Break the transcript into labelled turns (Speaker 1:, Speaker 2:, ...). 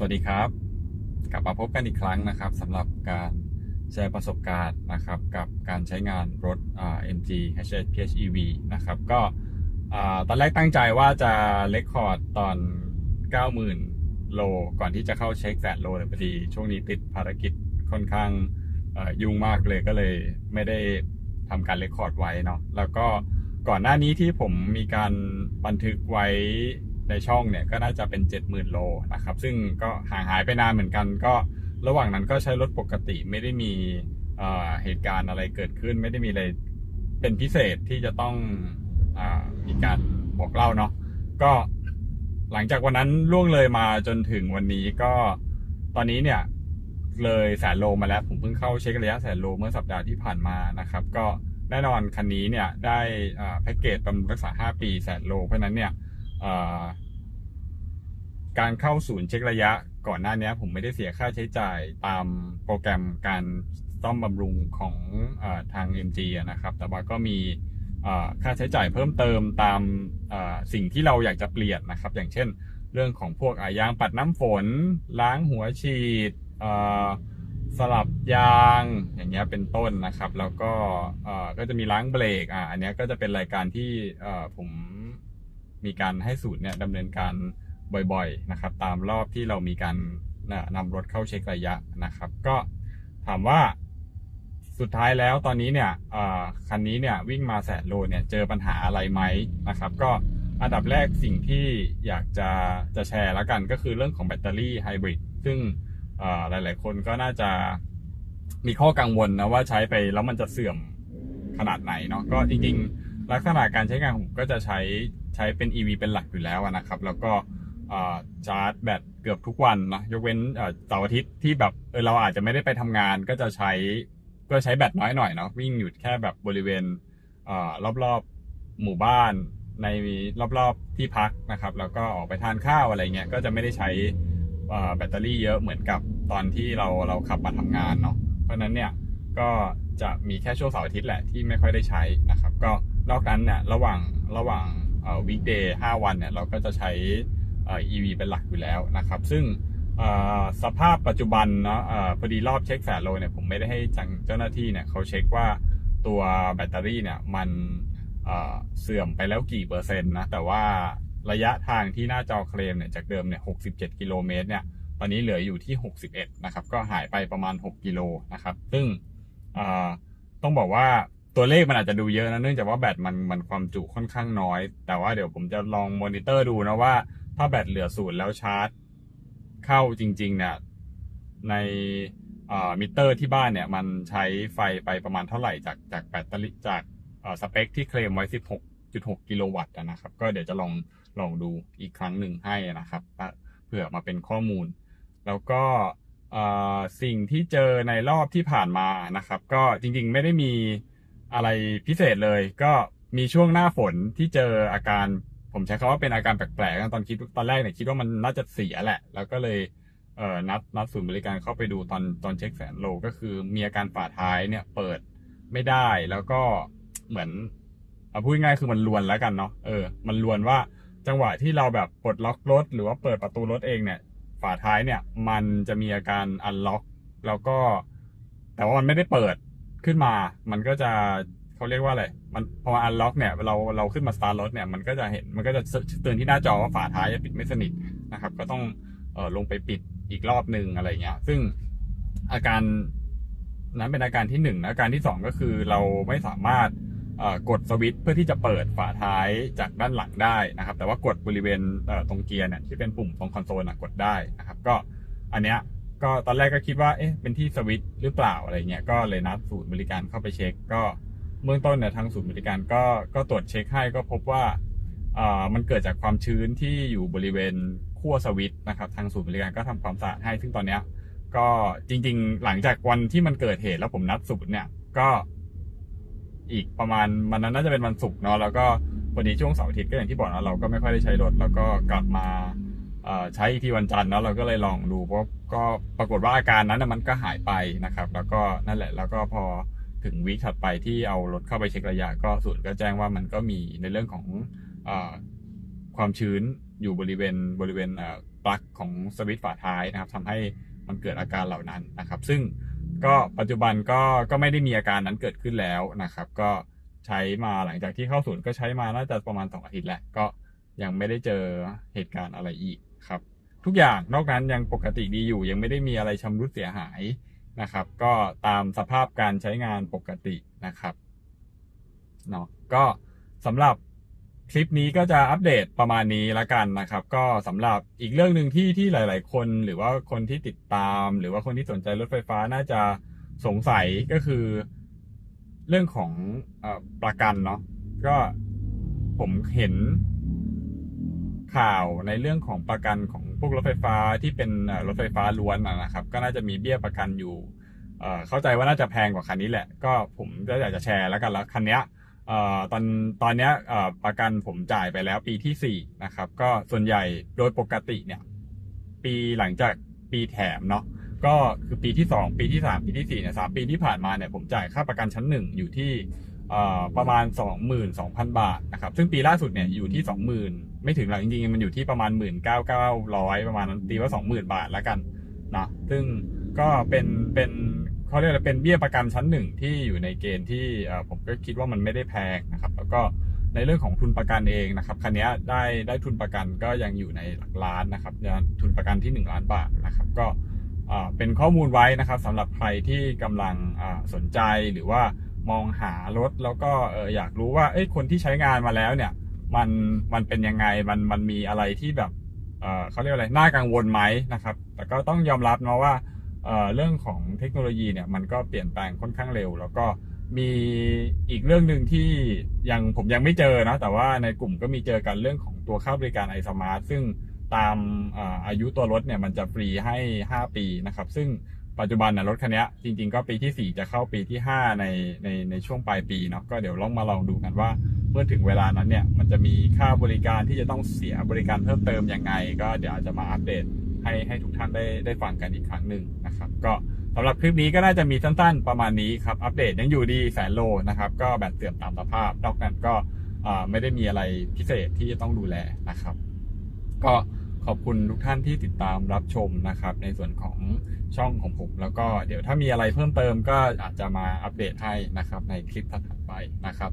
Speaker 1: สวัสดีครับ กลับมาพบกันอีกครั้งนะครับสำหรับการแชร์ประสบการณ์นะครับกับการใช้งานรถอ่า MG HS PHEV นะครับก็ตอนแรกตั้งใจว่าจะเลคคอร์ดตอน 90,000 โล ก่อนที่จะเข้าเช็คแสนโลแต่พอดีช่วงนี้ติดภารกิจค่อนข้างยุ่งมากเลยก็เลยไม่ได้ทำการเลคคอร์ดไว้เนาะแล้วก็ก่อนหน้านี้ที่ผมมีการบันทึกไว้ ในช่องเนี่ยก็น่าจะเป็น 70,000 โลนะครับ ซึ่งก็ห่างหายไปนานเหมือนกัน ก็ระหว่างนั้นก็ใช้รถปกติไม่ได้มีเเหตุการณ์อะไรเกิดขึ้น ไม่ได้มีอะไรเป็นพิเศษที่จะต้องอมีการบอกเล่าเนาะก็หลังจากวันนั้นล่วงเลยมาจนถึงวันนี้ก็ตอนนี้เนี่ยเลยแสนโลมาแล้ว ผมเพิ่งเข้าเช็คระยะแสนโลเมื่อสัปดาห์ที่ผ่านมานะครับ ก็แน่นอนคันนี้เนี่ยได้แพ็กเกจบำรุงรักษา 5 ปีแสนโลเพราะนั้นเนี่ย การเข้าศูนย์เช็คระยะก่อนหน้านี้ผมไม่ได้เสียค่าใช้จ่ายตามโปรแกรมการซ่อมบำรุงของอาทาง MG นะครับ แต่ว่าก็มีค่าใช้จ่ายเพิ่มเติมตามสิ่งที่เราอยากจะเปลี่ยนนะครับ อย่างเช่น เรื่องของพวกอายางปัดน้ำฝน ล้างหัวฉีดสลับยางอย่างเงี้ยเป็นต้นนะครับ แล้วก็ก็จะมีล้างเบรกอ่าอันเนี้ยก็จะเป็นรายการที่ผม มีการให้สูตรเนี่ยดำเนินการบ่อยๆนะครับ ตามรอบที่เรามีการนำรถเข้าเช็คระยะนะครับ ก็ถามว่าสุดท้ายแล้วตอนนี้เนี่ยคันนี้เนี่ยวิ่งมาแสนโลเนี่ยเจอปัญหาอะไรไหมนะครับ ก็อันดับแรกสิ่งที่อยากจะจะแชร์แล้วกันก็คือเรื่องของแบตเตอรี่ไฮบริดซึ่งหลาย ๆ คนก็น่าจะมีข้อกังวลนะว่าใช้ไปแล้วมันจะเสื่อมขนาดไหนเนาะก็จริง ๆ ลักษณะการใช้งานของผมก็จะใช้ใช้เป็น EV เป็นหลักอยู่แล้วนะครับ แล้วก็ชาร์จแบตเกือบทุกวันนะยกเว้นเสาร์อาทิตย์ที่แบบเออเราอาจจะไม่ได้ไปทำงานก็จะใช้ก็ใช้แบตน้อยหน่อยเนาะวิ่งอยู่แค่แบบบริเวณอ่อรอบๆหมู่บ้านในรอบๆที่พักนะครับ แล้วก็ออกไปทานข้าวอะไรเงี้ยก็จะไม่ได้ใช้แบตเตอรี่เยอะเหมือนกับตอนที่เราเราขับมาทำงานเนาะเพราะฉะนั้นเนี่ยก็จะมีแค่ช่วงเสาร์อาทิตย์แหละที่ไม่ค่อยได้ใช้นะครับ ก็ นอกนั้นเนี่ยระหว่างระหว่างวีคเดย์ห้าวันเนี่ยเราก็จะใช้อ่อ EV เป็นหลักอยู่แล้วนะครับ ซึ่งสภาพปัจจุบันเนาะอพอดีรอบเช็คแสนโลเนี่ยผมไม่ได้ให้จังเจ้าหน้าที่เนี่ยเขาเช็คว่าตัวแบตเตอรี่เนี่ยมันเสื่อมไปแล้วกี่เปอร์เซ็นต์นะ แต่ว่าระยะทางที่หน้าจอเคลมเนี่ยจากเดิมเนี่ย67 กิโลเมตรเนี่ย ตอนนี้เหลืออยู่ที่ 61 นะครับ ก็หายไปประมาณ 6 กิโลนะครับ ซึ่งต้องบอกว่า ตัวเลขมันอาจจะดูเยอะนะเนื่องจากว่าแบตมันมันความจุค่อนข้างน้อย แต่ว่าเดี๋ยวผมจะลองมอนิเตอร์ดูนะว่า ถ้าแบตเหลือศูนย์แล้วชาร์จ เข้าจริง ๆ เนี่ยในมิเตอร์ที่บ้านเนี่ยมันใช้ไฟไปประมาณเท่าไหร่จากจากแบตเตอรี่จากสเปคที่เคลมไว้ 16.6 กิโลวัตต์นะครับ ก็เดี๋ยวจะลองลองดูอีกครั้งหนึ่งให้นะครับ เพื่อมาเป็นข้อมูล แล้วก็สิ่งที่เจอในรอบที่ผ่านมานะครับ ก็จริงๆไม่ได้มี อะไรพิเศษเลย ก็มีช่วงหน้าฝนที่เจออาการ ผมใช้คำว่าเป็นอาการแปลกๆนตอนคิดตอนแรกเนี่ยคิดว่ามันน่าจะเสียแหละ แล้วก็เลยเอ่อนัดนัดศูนย์บริการเข้าไปดูตอนตอนเช็คแสนโลก็คือมีอาการฝาท้ายเนี่ยเปิดไม่ได้แล้วก็เหมือนเอาพูดง่ายๆคือมันลวนแล้วกันเนาะเออ มันลวนว่าจังหวะที่เราแบบปลดล็อกรถ หรือว่าเปิดประตูรถเองเนี่ยฝาท้ายเนี่ยมันจะมีอาการอันล็อก แล้วก็ แต่ว่ามันไม่ได้เปิด ขึ้นมา มันก็จะเขาเรียกว่าอะไร มันพออันล็อกเนี่ย เราเราขึ้นมาสตาร์ทรถเนี่ย มันก็จะเห็น มันก็จะเตือนที่หน้าจอว่าฝาท้ายปิดไม่สนิทนะครับ ก็ต้องเออลงไปปิดอีกรอบหนึ่งอะไรเงี้ย ซึ่งอาการนั้นเป็นอาการที่หนึ่งนะอาการที่สองก็คือเราไม่สามารถกดสวิตช์เพื่อที่จะเปิดฝาท้ายจากด้านหลังได้นะครับ แต่ว่ากดบริเวณตรงเกียร์เนี่ยที่เป็นปุ่มตรงคอนโซลกดได้นะครับ ก็อันเนี้ย ก็ตอนแรกก็คิดว่าเอ๊ะเป็นที่สวิตหรือเปล่าอะไรเงี้ยก็เลยนัดศูนย์บริการเข้าไปเช็ค ก็เบื้องต้นเนี่ยทางศูนย์บริการก็ก็ตรวจเช็คให้ก็พบว่าอ่ามันเกิดจากความชื้นที่อยู่บริเวณขั้วสวิตนะครับทางศูนย์บริการก็ทำความสะอาดให้ซึ่งตอนเนี้ยก็จริง ๆ หลังจากวันที่มันเกิดเหตุแล้วผมนัดศูนย์เนี่ยก็อีกประมาณมันนั้นน่าจะเป็นวันศุกร์เนาะแล้วก็พอดีช่วงเสาร์อาทิตย์ก็อย่างที่บอกนะเราก็ไม่ค่อยได้ใช้รถ แล้วก็กลับมา ใช้อีกทีวันจันทร์เนาะเราก็เลยลองดูเพราะก็ปรากฏว่าอาการนั้นมันก็หายไปนะครับ แล้วก็นั่นแหละแล้วก็พอถึงวีคถัดไปที่เอารถเข้าไปเช็คระยะก็ศูนย์ก็แจ้งว่ามันก็มีในเรื่องของอความชื้นอยู่บริเวณบริเวณปลั๊กของสวิตช์ฝาท้ายนะครับทำให้มันเกิดอาการเหล่านั้นนะครับ ซึ่งก็ปัจจุบันก็ก็ไม่ได้มีอาการนั้นเกิดขึ้นแล้วนะครับ ก็ใช้มาหลังจากที่เข้าศูนย์ก็ใช้มาน่าจะประมาณ 2 อาทิตย์แหละก็ยังไม่ได้เจอเหตุการณ์อะไรอีก ครับทุกอย่างนอกนั้นยังปกติดีอยู่ ยังไม่ได้มีอะไรชำรุดเสียหายนะครับ ก็ตามสภาพการใช้งานปกตินะครับเนาะก็สำหรับคลิปนี้ก็จะอัปเดตประมาณนี้ละกันนะครับ ก็สำหรับอีกเรื่องหนึ่งที่ที่หลาย ๆ คนหรือว่าคนที่ติดตาม หรือว่าคนที่สนใจรถไฟฟ้าน่าจะสงสัยก็คือ เรื่องของอประกันเนาะก็ผมเห็น ข่าวในเรื่องของประกันของพวกรถไฟฟ้าที่เป็นรถไฟฟ้าล้วนนะครับ ก็น่าจะมีเบี้ยประกันอยู่ เข้าใจว่าน่าจะแพงกว่าคันนี้แหละ ก็ผมก็อยากจะแชร์แล้วกันแล้วคันนี้ตอนตอนนี้ประกันผมจ่ายไปแล้วปีที่สี่นะครับ ก็ส่วนใหญ่โดยปกติเนี่ย ปีหลังจากปีแถมเนาะก็คือปีที่สองปีที่สามปีที่สี่เนี่ยสามปีที่ผ่านมาเนี่ยผมจ่ายค่าประกันชั้นหนึ่งอยู่ที่ประมาณ 22,000 บาทนะครับ ซึ่งปีล่าสุดเนี่ยอยู่ที่2 0 0 0 ไม่ถึงหรอกจริงๆ มันอยู่ที่ประมาณ19,900ประมาณนั้นตีว่า20,000บาทแล้วกันนะซึ่งก็เป็นเป็นเขาเรียกอะไรเป็นเบี้ยประกันชั้นหนึ่งที่อยู่ในเกณฑ์ที่ผมก็คิดว่ามันไม่ได้แพงนะครับ แล้วก็ในเรื่องของทุนประกันเองนะครับคันนี้ได้ได้ทุนประกันก็ยังอยู่ในหลักล้านนะครับทุนประกันที่ 1 ล้านบาทนะครับ ก็เป็นข้อมูลไว้นะครับสำหรับใครที่กำลังสนใจหรือว่ามองหารถแล้วก็อยากรู้ว่าคนที่ใช้งานมาแล้วเนี่ย มันมันเป็นยังไงมันมันมีอะไรที่แบบเออเขาเรียกอะไรน่ากังวลไหมนะครับ แต่ก็ต้องยอมรับเนาะว่าเเรื่องของเทคโนโลยีเนี่ยมันก็เปลี่ยนแปลงค่อนข้างเร็ว แล้วก็มีอีกเรื่องหนึ่งที่ยังผมยังไม่เจอนะ แต่ว่าในกลุ่มก็มีเจอกันเรื่องของตัวค่าบริการ iSmart ซึ่งตามอาอายุตัวรถเนี่ยมันจะฟรีให้ 5 ปีนะครับ ซึ่งปัจจุบันนะรถคันนี้จริง ๆ ก็ปีที่ 4 จะเข้าปีที่ 5 ในในในช่วงปลายปีเนาะก็เดี๋ยวลองมาลองดูกันว่า เมื่อถึงเวลานั้นเนี่ยมันจะมีค่าบริการที่จะต้องเสียบริการเพิ่มเติมยังไง ก็เดี๋ยวอาจจะมาอัปเดตให้ให้ทุกท่านได้ได้ฟังกันอีกครั้งหนึ่งนะครับก็สำหรับคลิปนี้ก็น่าจะมีสั้นๆ ประมาณนี้ครับ อัปเดตยังอยู่ดีแสนโลนะครับ ก็แบตเสื่อมตามสภาพนอกนั้นก็ไม่ได้มีอะไรพิเศษที่จะต้องดูแลนะครับ ก็ขอบคุณทุกท่านที่ติดตามรับชมนะครับ ในส่วนของช่องของผม แล้วก็เดี๋ยวถ้ามีอะไรเพิ่มเติมก็อาจจะมาอัปเดตให้นะครับในคลิปถัดไปนะครับ